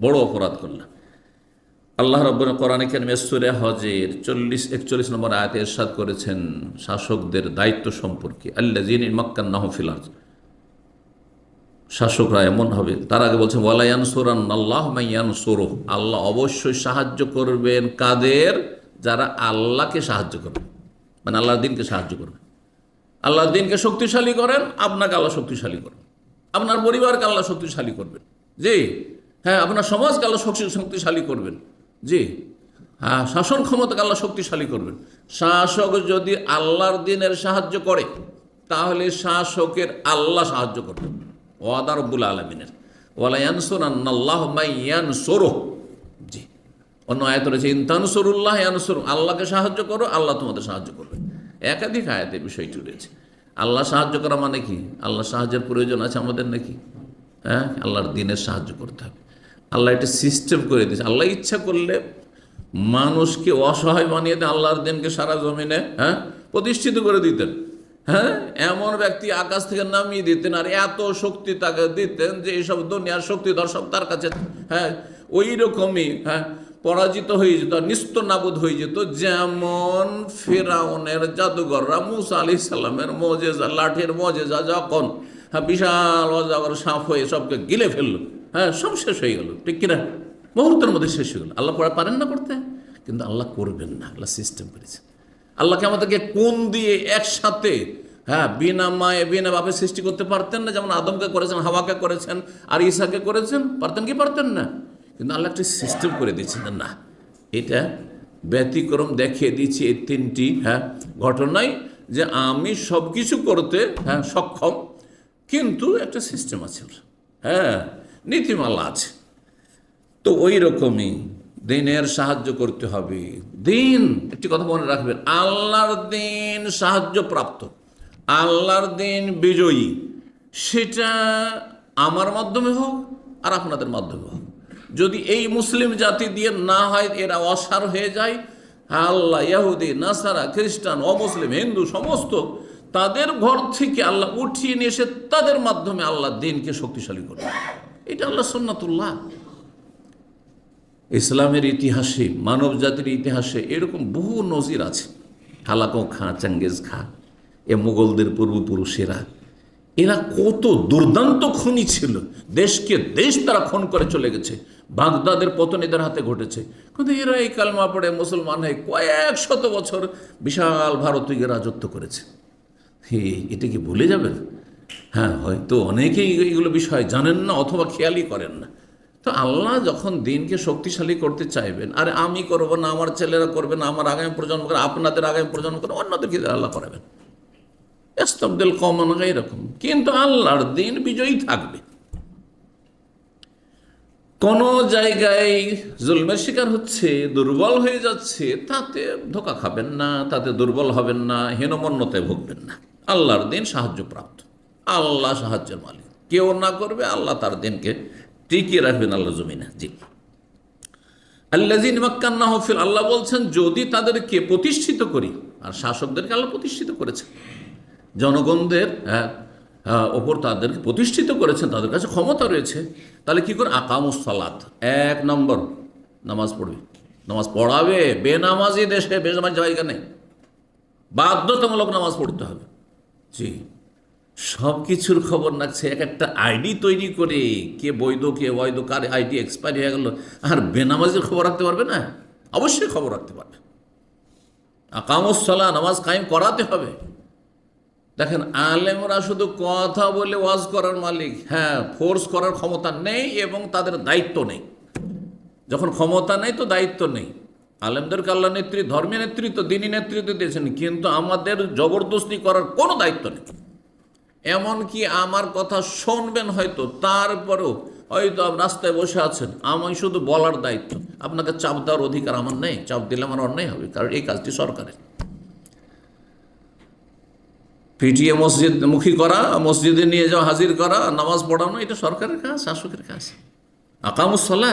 বড় অপরাধ করলাম আল্লাহ রব্বুল কোরআনে কেন সুরে হজের চল্লিশ একচল্লিশ নম্বর আয়াতে এরশাদ করেছেন, শাসকদের দায়িত্ব সম্পর্কে আল্লাহ জিন মক্কান নহফিলার শাসকরা এমন হবে, তার আগে বলছেন ওয়ালায়ান সোরান আল্লাহ মাইয়ান সোরো আল্লাহ অবশ্যই সাহায্য করবেন কাদের? যারা আল্লাহকে সাহায্য করবে। মানে আল্লাহর দিনকে সাহায্য করবে। আল্লাহর দিনকে শক্তিশালী করেন, আপনাকে আল্লাহ শক্তিশালী করবেন আপনার পরিবারকে আল্লাহ শক্তিশালী করবেন। জি। হ্যাঁ আপনার সমাজকে আল্লাহ শক্তি শক্তিশালী করবেন। জি। হ্যাঁ শাসন ক্ষমতাকে আল্লাহ শক্তিশালী করবেন। শাসক যদি আল্লাহর দিনের সাহায্য করে, তাহলে শাসকের আল্লাহ সাহায্য করবেন। ওয়াদা রব্বুল আলমিনের। ওয়ালায়ানসুর আন্নাল্লাহ মাইয়ান সোরো জি। অন্য আয়াত রয়েছে ইনতানসরুল্লাহ ইয়ানসুর আল্লাহকে সাহায্য করো, আল্লাহ তোমাদের সাহায্য করবে। একাধিক আয়াতে বিষয়টি রয়েছে। আল্লাহ সাহায্য করা মানে কি? আল্লাহ সাহায্যের প্রয়োজন আছে আমাদের নাকি? হ্যাঁ আল্লাহর দিনের সাহায্য করতে হবে। আল্লাহ একটা সিস্টেম করে দিয়েছে। আল্লাহ ইচ্ছা করলে মানুষকে অসহায় বানিয়ে দেন, আল্লাহর দিনকে সারা জমিনে হ্যাঁ প্রতিষ্ঠিত করে দিতেন। হ্যাঁ এমন ব্যক্তি আকাশ থেকে নামিয়ে দিতেন আর এত শক্তি তাকে দিতেন যে এইসব দুনিয়ার শক্তি দর্শক তার কাছে হ্যাঁ ওই রকমই হ্যাঁ পরাজিত হয়ে যেত নিস্ত নাবুদ হয়ে যেত। যেমন ফেরাউনের জাদুঘররা মুসা আলি সাল্লামের মজেজা, লাঠির মজেজা যখন হ্যাঁ বিশাল অজাগর সাপ হয়ে সবকে গিলে ফেলল। হ্যাঁ সব শেষ হয়ে গেল। ঠিক কিনা? মুহূর্তের মধ্যে শেষ হয়ে গেল। আল্লাহ পড়া পারেন না করতে? কিন্তু আল্লাহ করবেন না। আল্লাহ সিস্টেম করেছে। আল্লাহকে আমাদেরকে কোন দিয়ে একসাথে হ্যাঁ বিনা মায়ে, বিনা বাপে সৃষ্টি করতে পারতেন না? যেমন আদমকে করেছেন, হাওয়াকে করেছেন, আর ঈশাকে করেছেন, পারতেন কি পারতেন না? কিন্তু আল্লাহ একটি সিস্টেম করে দিয়েছেন না, এটা ব্যতিক্রম দেখিয়ে দিয়েছি এই তিনটি হ্যাঁ ঘটনায় যে আমি সব কিছু করতে হ্যাঁ সক্ষম, কিন্তু একটা সিস্টেম আছে। হ্যাঁ নীতিমালা আছে। তো ওই রকমই দিনের সাহায্য করতে হবে। দিন, একটি কথা মনে রাখবেন, আল্লাহর দিন সাহায্য প্রাপ্ত, আল্লাহর দিন বিজয়ী, সেটা আমার মাধ্যমে হোক আর আপনাদের মাধ্যমে হোক। যদি এই মুসলিম জাতি দিয়ে না হয়, এরা অসার হয়ে যায়, আল্লাহ ইয়াহুদি, নাসারা, খ্রিস্টান, অমুসলিম, হিন্দু, সমস্ত তাদের ঘর থেকে আল্লাহ উঠিয়ে নিয়ে এসে তাদের মাধ্যমে আল্লাহ দিনকে শক্তিশালী করবে এটা আল্লাহ সন্ন্যাতুল্লাহ ইসলামের ইতিহাসে, মানব জাতির ইতিহাসে এরকম বহু নজির আছে। হালাকো খাঁ, চাঙ্গেজ খা, এ মুঘলদের পূর্বপুরুষেরা। এরা কত দুর্দান্ত খুনি ছিল। দেশকে দেশ তারা খুন করে চলে গেছে। বাগদাদের পতন এদের হাতে ঘটেছে। কিন্তু এরা এই কালমা পড়ে মুসলমান হয়ে কয়েক শত বছর বিশাল ভারতীয় রাজত্ব করেছে। হে, এটা কি ভুলে যাবেন? হ্যাঁ হয়তো অনেকেই এইগুলো বিষয় জানেন না অথবা খেয়ালই করেন না। তো আল্লাহ যখন দিনকে শক্তিশালী করতে চাইবেন, আরে আমি করব না, আমার ছেলেরা করবে না, আমার আগামী প্রজন্ম করে আপনাদের আগামী প্রজন্ম করে অন্যদেরকে আল্লাহ করাবেন? এস্তবদেল কমন এরকম কিন্তু আল্লাহর দিন বিজয়ী থাকবে। কোন জায়গায় জুলমের শিকার হচ্ছে, দুর্বল হয়ে যাচ্ছে, তাতে ধোকা খাবেন না, তাতে দুর্বল হবেন না, হীনমন্যতায় ভুগবেন না। আল্লাহর দিন সাহায্য প্রাপ্ত আল্লাহ সাহায্যের মালিক। কেউ না করবে আল্লাহ তার দিনকে টিকিয়ে রাখবেন আল্লাহ জমিনে। জি। আল্লাজিন মাক্কান্না হফিল আল্লাহ বলছেন যদি তাদেরকে প্রতিষ্ঠিত করি আর শাসকদেরকে আল্লাহ প্রতিষ্ঠিত করেছেন। জনগণদের হ্যাঁ, হ্যাঁ, ওপর তাদেরকে প্রতিষ্ঠিত করেছেন তাদের কাছে ক্ষমতা রয়েছে। তাহলে কি করে আকামুসালাত এক নম্বর নামাজ পড়বে। নামাজ পড়াবে বেনামাজি দেশে বেনামাজ জায়গা নেই। বাধ্যতামূলক নামাজ পড়তে হবে। জি। সব কিছুর খবর রাখছে এক একটা আইডি তৈরি করে, কে বৈধ কে বৈধ কার আইডি এক্সপায়ার হয়ে গেল, আর বেনামাজের খবর রাখতে পারবে না? অবশ্যই খবর রাখতে পারবে। আকামুসলা নামাজ কায়েম করাতে হবে। দেখেন, আলেমরা শুধু কথা বলে ওয়াজ করার মালিক হ্যাঁ ফোর্স করার ক্ষমতা নেই এবং তাদের দায়িত্ব নেই। যখন ক্ষমতা নেই তো দায়িত্ব নেই। আলেমদেরকে আল্লাহ নেতৃত্ব ধর্মীয় নেতৃত্ব, দিনী নেতৃত্ব দিয়েছেন, কিন্তু আমাদের জবরদস্তি করার কোনো দায়িত্ব নেই। এমনকি আমার কথা শুনবেন হয়তো, তারপরেও হয়তো আপনি রাস্তায় বসে আছেন। আমি শুধু বলার দায়িত্ব। আপনাকে চাপ দেওয়ার অধিকার আমার নেই, চাপ দিলে আমার অন্যায় হবে, কারণ এই কাজটি সরকারের। পিটিএ মসজিদ মুখী করা, মসজিদে নিয়ে যাওয়া, হাজির করা, নামাজ পড়ানো, এটা সরকারের কাজ, শাসকের কাজ। আকামুসলা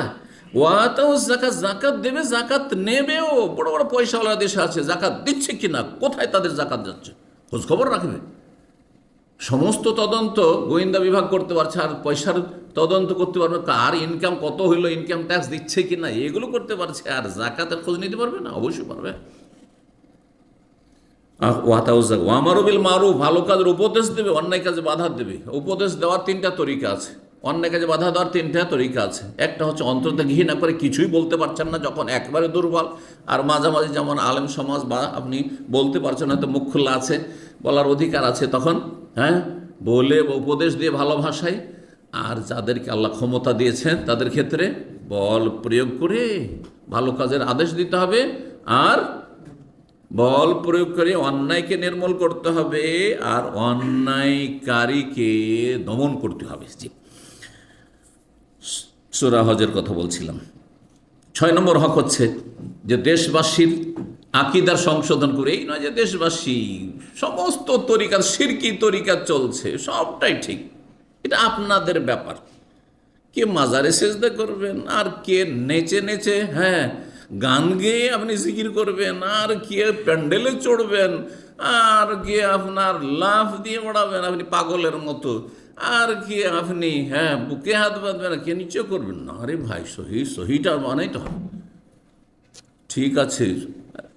ওয়াতাও জাকাত জাকাত দেবে জাকাত নেবেও। বড় বড় পয়সাওয়ালা দেশে আছে জাকাত দিচ্ছে কিনা, কোথায় তাদের জাকাত যাচ্ছে? খোঁজ খবর রাখবে। সমস্ত তদন্ত গোয়েন্দা বিভাগ করতে পারছে, আর পয়সার তদন্ত করতে পারবে কার ইনকাম কত হইল ইনকাম ট্যাক্স দিচ্ছে কি না, এগুলো করতে পারছে। আর জাকাতের খোঁজ নিতে পারবে না? অবশ্যই পারবে। ওয়ামারুবিল মারু ভালো কাজের উপদেশ দেবে, অন্যায় কাজে বাধা দেবে। উপদেশ দেওয়ার তিনটা তরিকা আছে। অন্যায় কাজে বাধা দেওয়ার তিনটা তরিকা আছে। একটা হচ্ছে অন্তর্তে ঘৃণা করে কিছুই বলতে পারছেন না, যখন একবারে দুর্বল। আর মাঝামাঝি যেমন আলেম সমাজ বা আপনি বলতে পারছেন, হয়তো মুখ খোলা আছে, বলার অধিকার আছে, তখন হ্যাঁ? বলে উপদেশ দিয়ে ভালো ভাষায়। আর যাদেরকে আল্লাহ ক্ষমতা দিয়েছেন, তাদের ক্ষেত্রে বল প্রয়োগ করে ভালো কাজের আদেশ দিতে হবে। আর বল প্রয়োগ করে অন্যায়কে নির্মূল করতে হবে। আর অন্যায়কারীকে দমন করতে হবে। জি। কথা বলছিলাম। ছয় নম্বর হক হচ্ছে যে দেশবাসীর আকিদার সংশোধন করে, এই নয় যে দেশবাসী, সমস্ত তরিকার সিরকি তরিকা চলছে, সবটাই ঠিক। এটা আপনাদের ব্যাপার। কে মাজারে সেজদা করবেন, আর কে নেচে নেচে হ্যাঁ গান গেয়ে আপনি জিকির করবেন, আর কে প্যান্ডেলে চড়বেন, আর কে আপনার লাফ দিয়ে ওড়াবেন আপনি পাগলের মতো, আর কি আপনি হ্যাঁ বুকে হাত বাঁধবেন, কে নিচে করবেন। না আরে ভাই, সহি, সহিটা বানাইতে হবে। ঠিক আছে।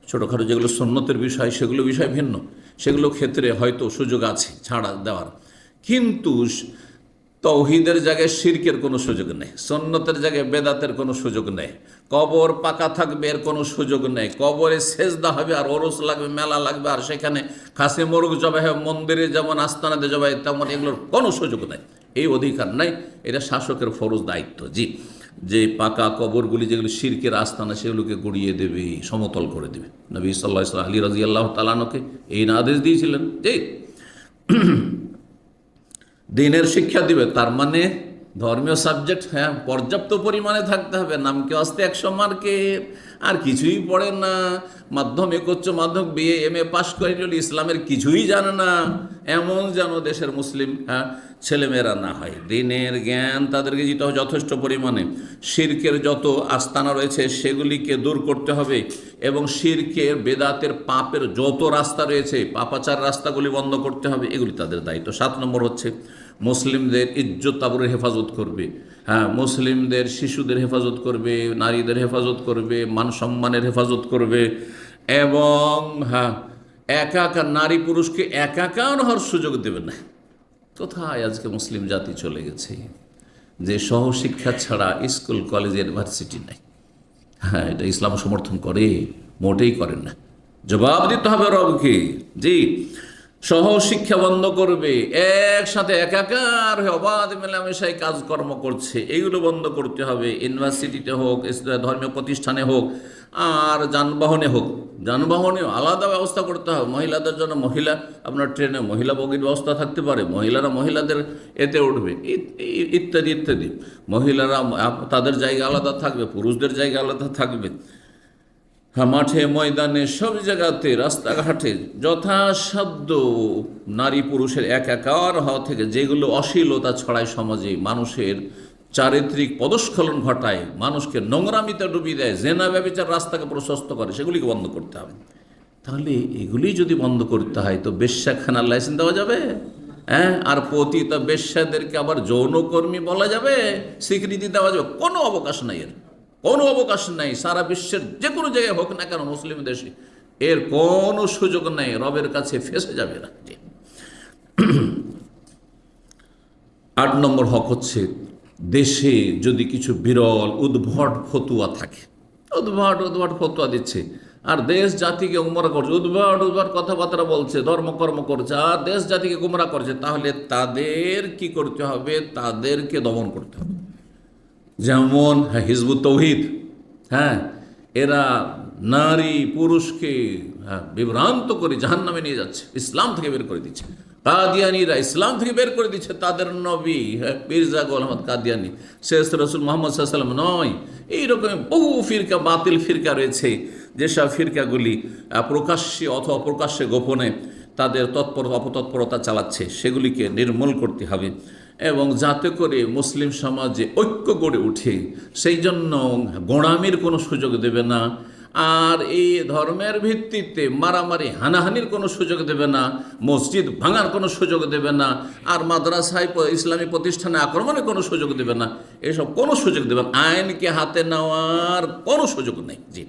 ছোটোখাটো যেগুলো সন্ন্যতের বিষয়, সেগুলো বিষয় ভিন্ন। সেগুলো ক্ষেত্রে হয়তো সুযোগ আছে, ছাড়া দেওয়ার। কিন্তু তৌহিদের জায়গায় শিরকের কোনো সুযোগ নেই সন্ন্যতের জায়গায় বেদাতের কোনো সুযোগ নেই। কবর পাকা থাকবে, এর কোনো সুযোগ নেই। কবরে সেজদা হবে, আর ওরস লাগবে, মেলা লাগবে, আর সেখানে খাসি, মোরগ জবাই হবে, মন্দিরে যেমন আস্তানাতে জবাই, তেমন এগুলোর কোনো সুযোগ নেই। এই অধিকার নাই, এটা শাসকের ফরজ দায়িত্ব, জি। যে পাকা কবরগুলি যেগুলি শিরকের আস্তানা, সেগুলোকে গড়িয়ে দেবে, সমতল করে দেবে। নবী সাল্লাহ আলী রাজি আল্লাহ তালানকে এই না আদেশ দিয়েছিলেন যে দিনের শিক্ষা দিবে, তার মানে ধর্মীয় সাবজেক্ট হ্যাঁ পর্যাপ্ত পরিমাণে থাকতে হবে। নামকে আসতে একশো মার্কের আর কিছুই পড়ে না। মাধ্যমিক উচ্চ মাধ্যমিক বিএ এম এ পাশ করে নিল ইসলামের কিছুই জানে না। এমন যেন দেশের মুসলিম হ্যাঁ ছেলেমেয়েরা না হয়। দিনের জ্ঞান তাদেরকে দিতে হবে যথেষ্ট পরিমাণে। শির্কের যত আস্তানা রয়েছে, সেগুলিকে দূর করতে হবে এবং শির্কের বেদাতের পাপের যত রাস্তা রয়েছে, পাপাচার রাস্তাগুলি বন্ধ করতে হবে, এগুলি তাদের দায়িত্ব। সাত নম্বর হচ্ছে মুসলিমদের ইজ্জত তাবরের হেফাজত করবে। হ্যাঁ মুসলিমদের শিশুদের হেফাজত করবে, নারীদের হেফাজত করবে, মান সম্মানের হেফাজত করবে এবং হ্যাঁ একাকার নারী পুরুষকে একাকার হওয়ার সুযোগ দেবে না। কোথায় আজকে মুসলিম জাতি চলে গেছে? যে সহশিক্ষা ছাড়া স্কুল, কলেজ, ইউনিভার্সিটি নাই। হ্যাঁ এটা ইসলাম সমর্থন করে, মোটেই করেন না। জবাব দিতে হবে রবকে। জি সহশিক্ষা বন্ধ করবে, একসাথে একাকার হয়ে অবাধ মেলামেশায় কাজকর্ম করছে। এইগুলো বন্ধ করতে হবে, ইউনিভার্সিটিতে হোক ধর্মীয় প্রতিষ্ঠানে হোক, আর যানবাহনে হোক। যানবাহনেও আলাদা ব্যবস্থা করতে হবে। মহিলাদের জন্য মহিলা, আপনার ট্রেনে মহিলা বগির ব্যবস্থা থাকতে পারে, মহিলারা মহিলাদের এতে উঠবে ইত্যাদি ইত্যাদি। মহিলারা তাদের জায়গা আলাদা থাকবে, পুরুষদের জায়গা আলাদা থাকবে। হ্যাঁ মাঠে, ময়দানে, সব জায়গাতে, রাস্তাঘাটে যথাসাধ্য নারী পুরুষের এক একার হওয়া থেকে যেগুলো অশ্লীলতা ছড়ায় সমাজে, মানুষের চারিত্রিক পদস্খলন ঘটায়, মানুষকে নোংরামিতে ডুবিয়ে দেয়, জেনা ব্যবচার রাস্তাকে প্রশস্ত করে, সেগুলিকে বন্ধ করতে হবে। তাহলে এগুলি যদি বন্ধ করতে হয়, তো বেশ্যাখানার লাইসেন্স দেওয়া যাবে? হ্যাঁ আর পতিত বেশ্যাদেরকে আবার যৌনকর্মী বলা যাবে? স্বীকৃতি দেওয়া যাবে? কোনো অবকাশ নাই এর। কোনো অবকাশ নাই, সারা বিশ্বের যে কোনো জায়গায় হোক না কেন মুসলিম দেশে। এর কোনো সুযোগ নেই, রবের কাছে ফেসে যাবে না। আট নম্বর হক হচ্ছে, দেশে যদি কিছু বিরল, উদ্ভট ফতুয়া থাকে, উদ্ভট উদ্ভট ফতুয়া দিচ্ছে, আর দেশ জাতিকে উমরা করছে, উদ্ভট উদ্ভট কথাবার্তা বলছে, ধর্মকর্ম করছে, আর দেশ জাতিকে গুমরা করছে, তাহলে তাদের কি করতে হবে? তাদেরকে দমন করতে হবে। যেমন হ্যাঁ হিজবুত তৌহিদ হ্যাঁ এরা নারী, পুরুষকে হ্যাঁ বিভ্রান্ত করে জাহান নামে নিয়ে যাচ্ছে, ইসলাম থেকে বের করে দিচ্ছে। কাদিয়ানিরা ইসলাম থেকে বের করে দিচ্ছে, তাদের নবী হ্যাঁ মির্জা গোলামদ কাদিয়ানি শেষ রসুল মোহাম্মদ সাল্লাম নয়, এইরকম বহু ফিরকা, বাতিল ফিরকা রয়েছে, যেসব ফিরকাগুলি প্রকাশ্যে অথবা প্রকাশ্যে গোপনে তাদের তৎপর, অপতৎপরতা চালাচ্ছে, সেগুলিকে নির্মূল করতে হবে। এবং যাতে করে মুসলিম সমাজে ঐক্য গড়ে উঠে, সেই জন্য গোড়ামির কোনো সুযোগ দেবে না। আর এই ধর্মের ভিত্তিতে মারামারি, হানাহানির কোনো সুযোগ দেবে না। মসজিদ ভাঙার কোনো সুযোগ দেবে না। আর মাদ্রাসায় ইসলামী প্রতিষ্ঠানে আক্রমণের কোনো সুযোগ দেবে না। এসব কোনো সুযোগ দেবে না। আইনকে হাতে নেওয়ার কোনো সুযোগ নেই। জি।